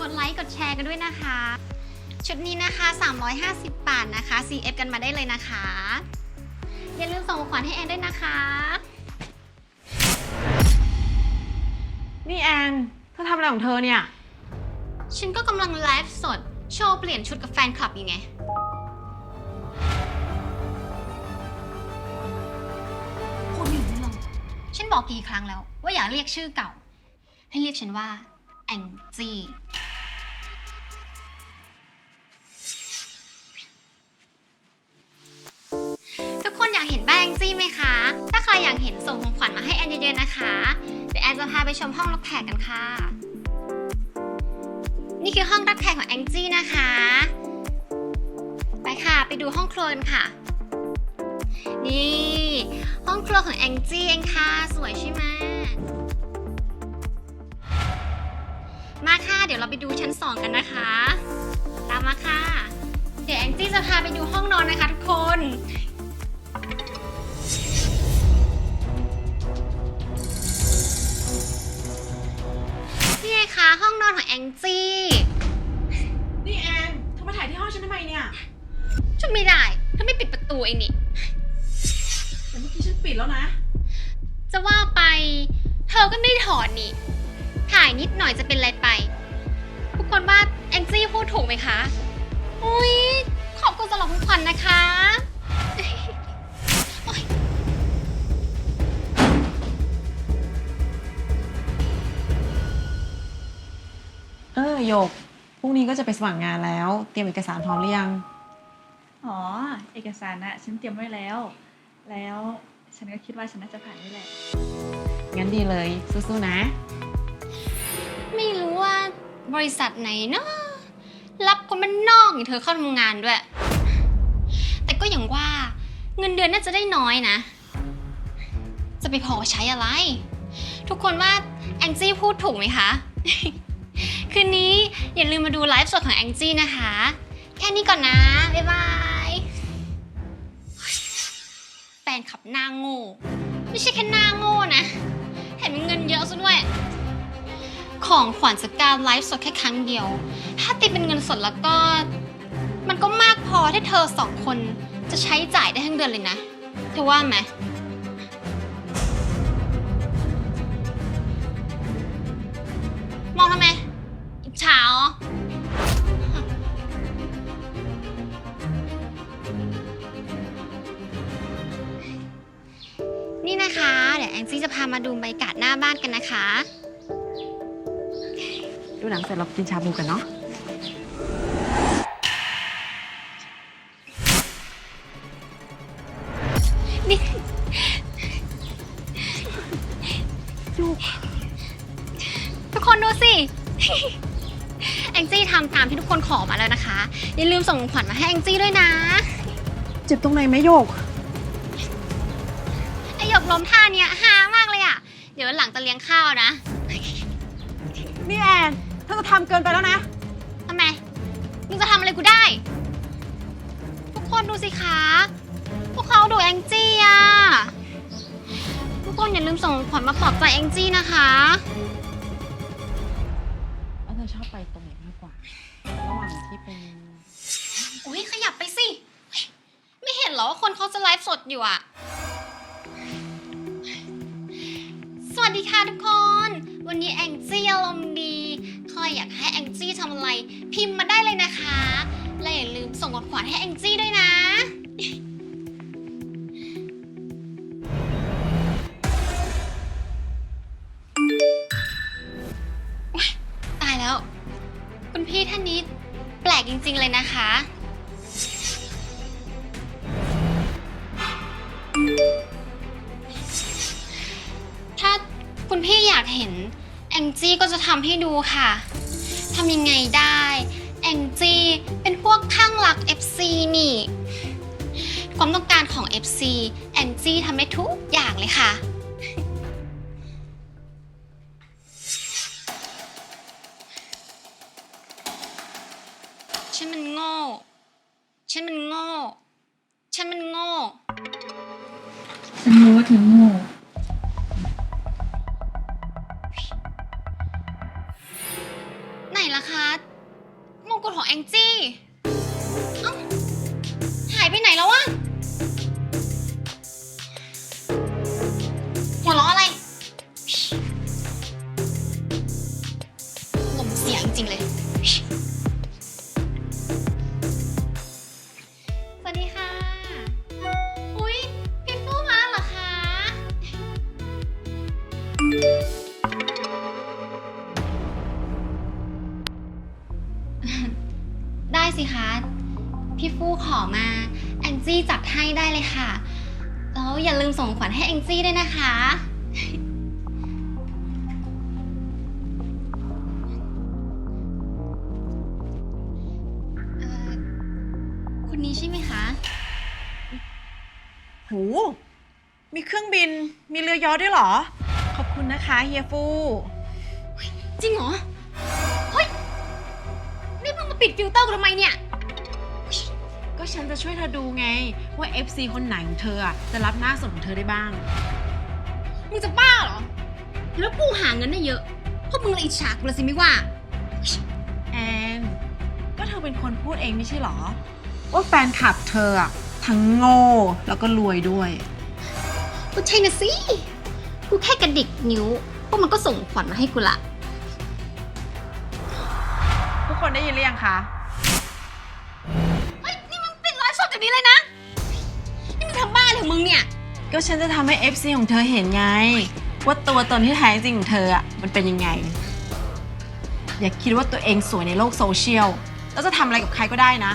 กดไลค์กดแชร์กันด้วยนะคะ ชุดนี้นะคะ 350 บาทนะคะ CF กันมาได้เลยนะคะ อย่าลืมส่งของขวัญให้แอนด้วยนะคะ นี่แอนเธอทำอะไรของเธอเนี่ย ฉันก็กำลังไลฟ์สด โชว์เปลี่ยนชุดกับแฟนคลับอยู่ไงพูดไม่รู้เรื่องฉันบอกกี่ครั้งแล้ว ว่าอย่าเรียกชื่อเก่า ให้เรียกฉันว่า แองจี้ รอยากเห็นส่งของขวัญมาให้แอนเยอะๆนะคะ เดี๋ยวแอนจะพาไปชมห้องรับแขกกันค่ะ นี่คือห้องรับแขกของแองจี้นะคะ ไปค่ะไปดูห้องครัวกันค่ะ นี่ ห้องครัวของแองจี้เองค่ะ สวยใช่ไหมมาค่ะ เดี๋ยวเราไปดูชั้น 2 กันนะคะ ตามมาค่ะ เดี๋ยวแองจี้จะพาไปดูห้องนอนนะคะทุกคน องนอนของแองจี้ นี่แอนเธอมาถ่ายที่ห้องฉันทำไมเนี่ยชุดไม่ได้ ถ้าไม่ปิดประตูเองนี่ แต่เมื่อกี้ฉันปิดแล้วนะ จะว่าไป เธอก็ไม่ได้ถอดนี่ ถ่ายนิดหน่อยจะเป็นไรไป ทุกคนว่าแองจี้พูดถูกไหมคะ อุ้ยขอบคุณสำหรับของขวัญนะคะ เออโยก พรุ่งนี้ก็จะไปสมัครงานแล้ว เตรียมเอกสารพร้อมหรือยัง อ๋อ เอกสารนะฉันเตรียมไว้แล้ว แล้วฉันก็คิดว่าฉันน่าจะผ่านนี่แหละ งั้นดีเลย สู้ๆนะ ไม่รู้ว่าบริษัทไหนเนาะรับคนบ้านนอกอย่างเธอเข้าทำงานด้วย แต่ก็อย่างว่าเงินเดือนน่าจะได้น้อยนะ จะไปพอใช้อะไร ทุกคนว่าแองจี้พูดถูกไหมคะ คืนนี้อย่าลืมมาดูไลฟ์สดของแองจี้นะคะ แค่นี้ก่อนนะ บ๊ายบายแฟนขับหน้าโง่ไม่ใช่แค่หน้าโง่นะ แถมมีเงินเยอะซะด้วย ของขวัญจากการไลฟ์สดแค่ครั้งเดียว ถ้าตีเป็นเงินสดแล้วก็ มันก็มากพอที่เธอสองคนจะใช้จ่ายได้ทั้งเดือนเลยนะ เธอว่าไหมม แองจี้จะพามาดูบรรยากาศหน้าบ้านกันนะคะ ดูหนังเสร็จเรากินชาบูกันเนาะ นี่ทุกคนดูสิ แองจี้ทำตามที่ทุกคนขอมาแล้วนะคะ อย่าลืมส่งของขวัญมาให้แองจี้ด้วยนะ เจ็บตรงไหนไหมโยกไอหยก ล้มท่าเนี้ยฮามากเลยอะ เดี๋ยววันหลังจะเลี้ยงข้าวนะนี่แอนเธอจะทำเกินไปแล้วนะ ทำไม มึงจะทำอะไรกูได้ ทุกคนดูสิคะ พวกเขาดูแองจี้อะ ทุกคนอย่าลืมส่งของขวัญมาปลอบใจแองจี้นะคะ แล้วเธอชอบไปตรงไหนมากกว่า ระหว่างที่เป็นอุ้ยขยับไปสิเฮ้ยไม่เห็นเหรอว่าคนเขาจะไลฟ์สดอยู่อะ ดีค่ะทุกคน วันนี้แองจี้อารมณ์ดีใครอยากให้แองจี้ทำอะไร พิมพ์มาได้เลยนะคะและอย่าลืมส่งของขวัญให้แองจี้ด้วยนะ ตายแล้ว คุณพี่ท่านนี้แปลกจริงๆเลยนะคะ คุณพี่อยากเห็น แองจี้ก็จะทำให้ดูค่ะทำยังไงได้ แองจี้เป็นพวกข้างหลัก FC นี่ ความต้องการของ FC แองจี้ทำได้ทุกอย่างเลยค่ะ ฉันมันโง่ ฉันมันโง่ ฉันมันโง่ ฉันรู้ว่าเธอโง่ สิคะ พี่ฟูขอมาแองจี้จัดให้ได้เลยค่ะ แล้วอย่าลืมส่งขวัญให้แองจี้ด้วยนะคะเอ่อคนนี้ใช่ไหมคะ หู มีเครื่องบิน มีเรือยอชต์ด้วยเหรอ ขอบคุณนะคะเฮียฟู จริงเหรอเฮ้ยนี่มึงมา ปิดฟิลเตอร์กูทำไมเนี่ย ก็ฉันจะช่วยเธอดูไง ว่า FC คนไหนของเธออะจะรับหน้าสดของเธอได้บ้าง มึงจะบ้าเหรอ แล้วกูหาเงินได้เยอะ พวกมึงเลยอิจฉากูละสิไม่ว่า แอนก็เธอเป็นคนพูดเองไม่ใช่เหรอ ว่าแฟนคลับเธออะทั้งโง่แล้วก็รวยด้วยก็ใช่นะสิ กูแค่กระดิกนิ้วพวกมันก็ส่งขวัญมาให้กูละทุก คนได้ยินหรือยังคะ เฮ้ยนี่มึงปิดไลฟ์สดอย่างนี้เลยนะ นี่มึงทำบ้าอะไรของมึงเนี่ย ก็ฉันจะทำให้ FC ของเธอเห็นไง ว่าตัวตนที่แท้จริงของเธออะมันเป็นยังไง อย่าคิดว่าตัวเองสวยในโลกโซเชียล แล้วจะทำอะไรกับใครก็ได้นะ